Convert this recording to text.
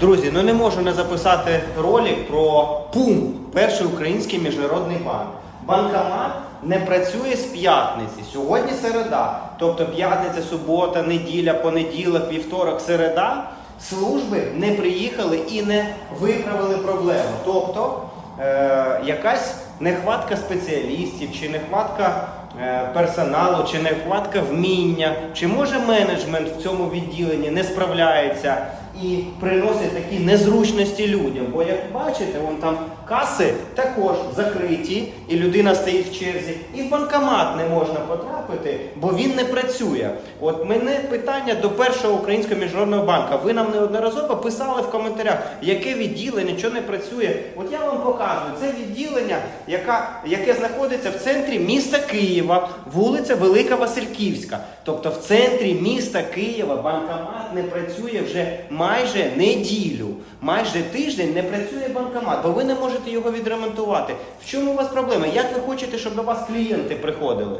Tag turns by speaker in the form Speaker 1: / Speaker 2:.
Speaker 1: Друзі, ну не можу не записати ролик про ПУМ, перший український міжнародний банк. Банкомат не працює з п'ятниці. Сьогодні середа, тобто п'ятниця, субота, неділя, понеділок, вівторок, середа. Служби не приїхали і не виправили проблему. Тобто е, якась нехватка спеціалістів, чи нехватка е, персоналу, чи нехватка вміння, чи може менеджмент в цьому відділенні не справляється і приносить такі незручності людям. Бо як бачите, вон там каси також закриті, і людина стоїть в черзі, і в банкомат не можна потрапити, бо він не працює. От мене питання до першого українського міжнародного банку. Ви нам неодноразово писали в коментарях, яке відділення, що не працює. От я вам показую, це відділення, яка, яке знаходиться в центрі міста Києва, вулиця Велика Васильківська. Тобто в центрі міста Києва банкомат не працює вже майже неділю. Майже тиждень не працює банкомат, бо ви не можете його відремонтувати. В чому у вас проблема? Як ви хочете, щоб до вас клієнти приходили?